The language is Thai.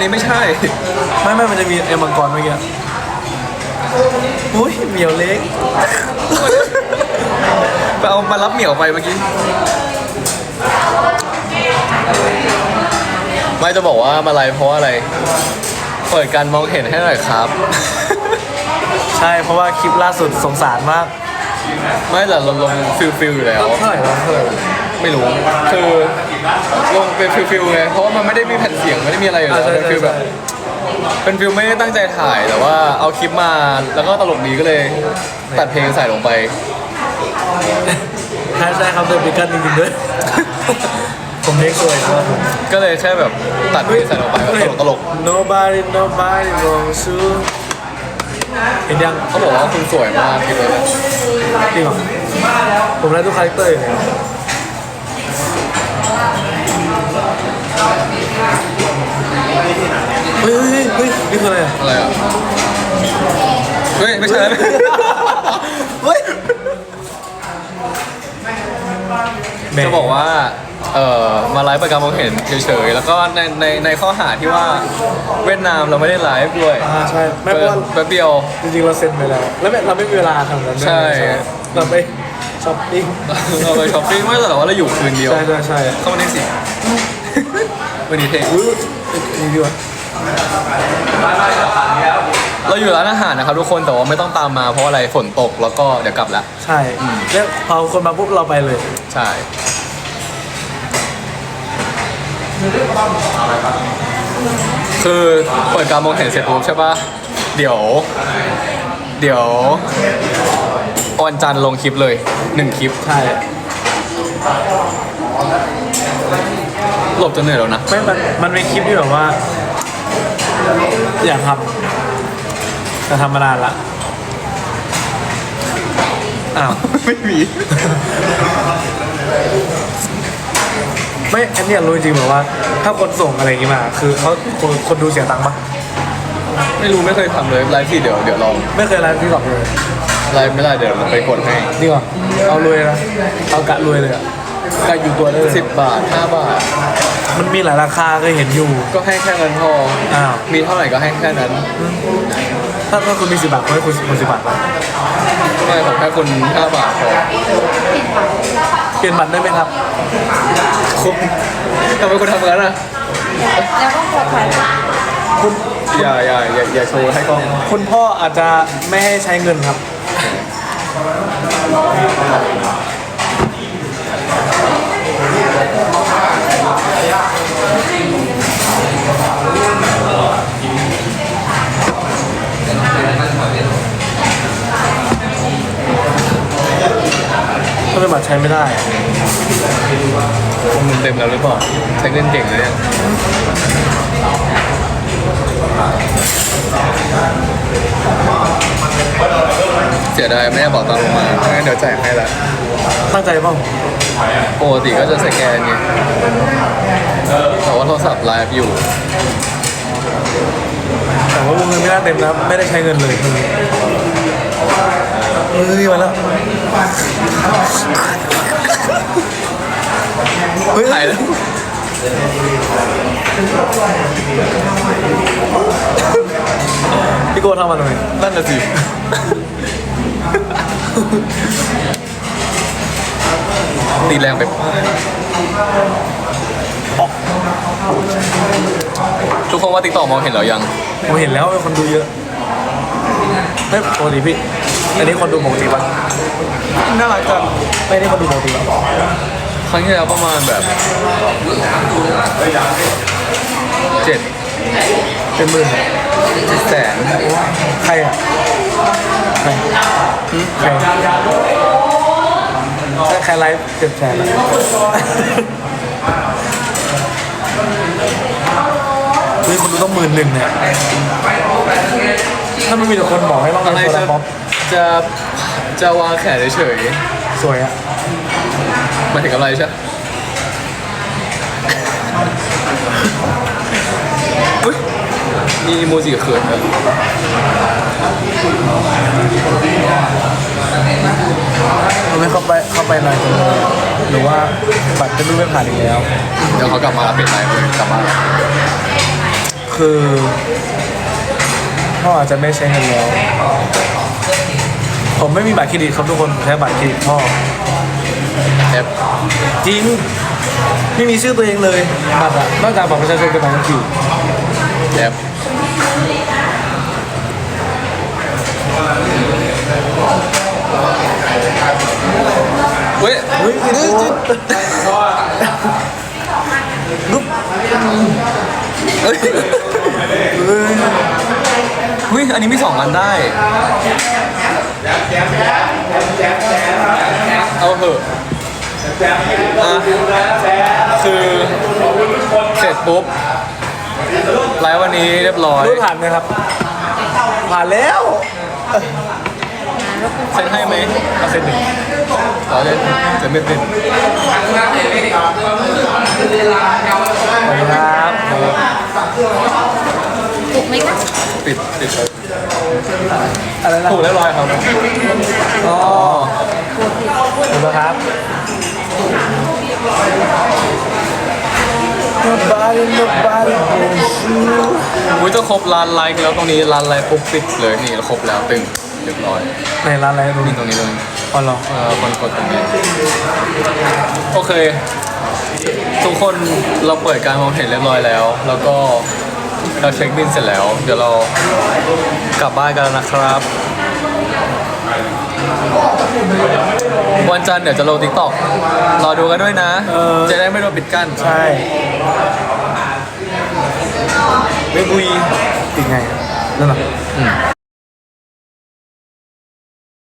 นนี้ไม่ใช่ ไม่ไม่มันจะมีไอ้มังกรเมื่อกี้อุ้ยเหมียวเล็ก ไปเอามารับเหมียวไปเมื่อกี้ ไม่จะบอกว่ามาไลฟ์เพราะว่าอะไร เปิดการมองเห็นให้หน่อยครับ ใช่เพราะว่าคลิปล่าสุดสงสารมาก ไม่แต่ลงลงฟิลฟิลอยู่แล้ว เท่าไหร่วะเท่าไหร่ไม่รู้ คือ ลงเป็นฟิลฟิลไงเพราะว่ามันไม่ได้มีแผ่นเสียงไม่ได้มีอะไรอยู่แล้วเป็นฟิลแบบเป็นฟิลไม่ได้ตั้งใจถ่ายแต่ว่าเอาคลิปมาแล้วก็ตลกดีก็เลยตัดเพลงใส่ลงไปใช่ใช่ครับเดินไปกันจริงๆด้วยผมเล็กสวยครับผมก็เลยแค่แบบตัดเพลงใส่ลงไปแบบตลกตลก nobody nobody wants you เห็นยังๆเขาบอกว่าคุณสวยมากพี่เลยนะจริงเหรอผมได้ทุกคาแรคเตอร์อยู่แล้ว เฮ้ยเฮ้ยเฮ้ยนี่คืออะไรอะอะไรอะ เฮ้ย ไม่ใช่เฮ้ยจะบอกว่า เอ่อ มาไลฟ์ประการมองเห็นเฉยๆ แล้วก็ในในในข้อหาที่ว่าเวียดนามเราไม่ได้ไลฟ์ด้วยอ่าใช่ไม่เพราะว่าแป๊บเดียว จริงๆเราเซ็นไปแล้ว แล้วแบบเราไม่มีเวลาทำนั้นด้วยใช่ เราไปช้อปปิ้งเราไปช้อปปิ้งไม่แต่ว่าเราอยู่คืนเดียว ใช่ใช่ใช่เข้ามาในสิ วันนี้เท่อุ้ยนี่ดีวะเราอยู่ร้านอาหารนะครับทุกคนแต่ว่าไม่ต้องตามมาเพราะอะไรฝนตกแล้วก็เดี๋ยวกลับแล้วใช่แล้วพอคนมาปุ๊บเราไปเลย ใช่คือเปิดการมองเห็นเสร็จปุ๊บใช่ปะเดี๋ยว เดี๋ยววันจันทร์ลงคลิปเลยหนึ่งคลิป ใช่ หลบจนเหนื่อยแล้วนะ ไม่มันมันเป็นคลิปที่แบบว่า อยากทำแต่ทำมานานละอ้าวไม่มี ไม่อันเนี้ยรู้จริงๆแบบว่า ถ้าคนส่งอะไรอย่างงี้มา คือเขาคนคนดูเสียตังค์ปะไม่รู้ไม่เคยทำเลยไลฟ์ที่เดี๋ยวเดี๋ยวลองไม่เคยไลฟ์ที่หลอกเลยไลฟ์ไม่ได้เดี๋ยวไปกดให้นี่ก่อนเอารวยนะเอากะรวยเลยอะกะอยู่ตัวได้เลยสิบบาทห้าบาท มันมีหลายราคาเคยเห็นอยู่ ก็ให้แค่นั้นพออ้าว มีเท่าไหร่ก็ให้แค่นั้นถ้าถ้าคุณมีสิบบาทก็ให้คุณคุณสิบบาทปะไม่ผมแค่คุณห้าบาทพอเปลี่ยนบัตรได้ไหมครับ คุณทำไมคุณทำงั้นอะแล้วก็กดถอยหลังคุณอย่าอย่าอย่าอย่าโชว์ให้กล้องคุณพ่ออาจจะไม่ให้ใช้เงินครับ บัตรใช้ไม่ได้อะมันเต็มแล้วหรือเปล่าใช้เงินเก่งเลยเนี่ยเสียดายไม่ได้บอกตังค์ลงมาไม่งั้นเดี๋ยวจ่ายให้ละตั้งใจเปล่าปกติก็จะสแกนไงแต่ว่าโทรศัพท์ไลฟ์อยู่ แต่ว่าวงเงินไม่น่าเต็มนะไม่ได้ใช้เงินเลย เฮ้ยมาแล้วเฮ้ยถ่ายแล้วพี่โก้ทำมาหน่อยนั่นน่ะสิตีแรงไปทุกคนว่าติ๊กต็อกมองเห็นแล้วยังผมเห็นแล้วคนดูเยอะ ไม่ปกติพี่ อันนี้คนดูปกติปะน่ารักจังไม่ได้คนดูปกติปะครั้งที่แล้วประมาณแบบเจ็ดเป็นหมื่นอะเจ็ดแสนใครอะใครใครถ้าใครไลฟ์เจ็ดแสนอะ เฮ้ยคนดูต้องหมื่นหนึ่งเนี่ย ถ้ามันมีแต่คนบอกให้ต้องอะไรโซจะลาร์ป๊อปจะจะวางแขนเฉยสวยอะๆหมายถึงอะไรใช่ไหมอุ๊ยมีอีโมจิเขินด้วยเราไม่เข้าไปเข้าไปหน่อยจังเลยหรือว่าบัตรจะดูไม่ผ่านอีกแล้ว เดี๋ยวเขากลับมาแล้วปิดไลฟ์เลยกลับมาแล้วคืคือ พ่ออาจจะไม่ใช้เงินแล้วผมไม่มีบัตรเครดิตครับทุกคนผมใช้บัตรเครดิตพ่อแอปจริงไม่มีชื่อตัวเองเลยบัตรอะนอกจากบัตรประชาชนกับบัตรคิวแอปเว้ยเฮ้ยคือเฮ้ย เฮ้ยอันนี้มีสองอันได้ เอาเถอะอะคือเสร็จปุ๊บไลฟ์วันนี้เรียบร้อยรู้ผ่านไหมครับ ผ่านแล้ว เซ็นให้ไหมเอาเซ็นหนึ่งต่อเล่นจะไม่เป็นสวัสดีครับ ถูกไหมคะปิดปิดอะไรนะถูกเรียบร้อยครับอ๋อถูกแล้วครับ Nobody nobody knows you อุ้ยจะครบล้านไลค์แล้วตรงนี้ล้านไลค์ปุ๊บปิดเลยนี่ครบแล้วตึงเรียบร้อยในร้านอะไรตรงนี่นี้ตรงนี้ตรงนี้อ๋อเหรอเออคนกดตรงนี้โอเค ทุกคนเราเปิดการมองเห็นเรียบร้อยแล้ว แล้วก็ เราเช็คบินเสร็จแล้ว เดี๋ยวเรากลับบ้านกันแล้วนะครับ วันจันทร์เดี๋ยวจะลงทิกตอกรอดูกันด้วยนะจะได้ไม่โดนปิดกั้นใช่ไม่บุยติดไงนั่นเหรอ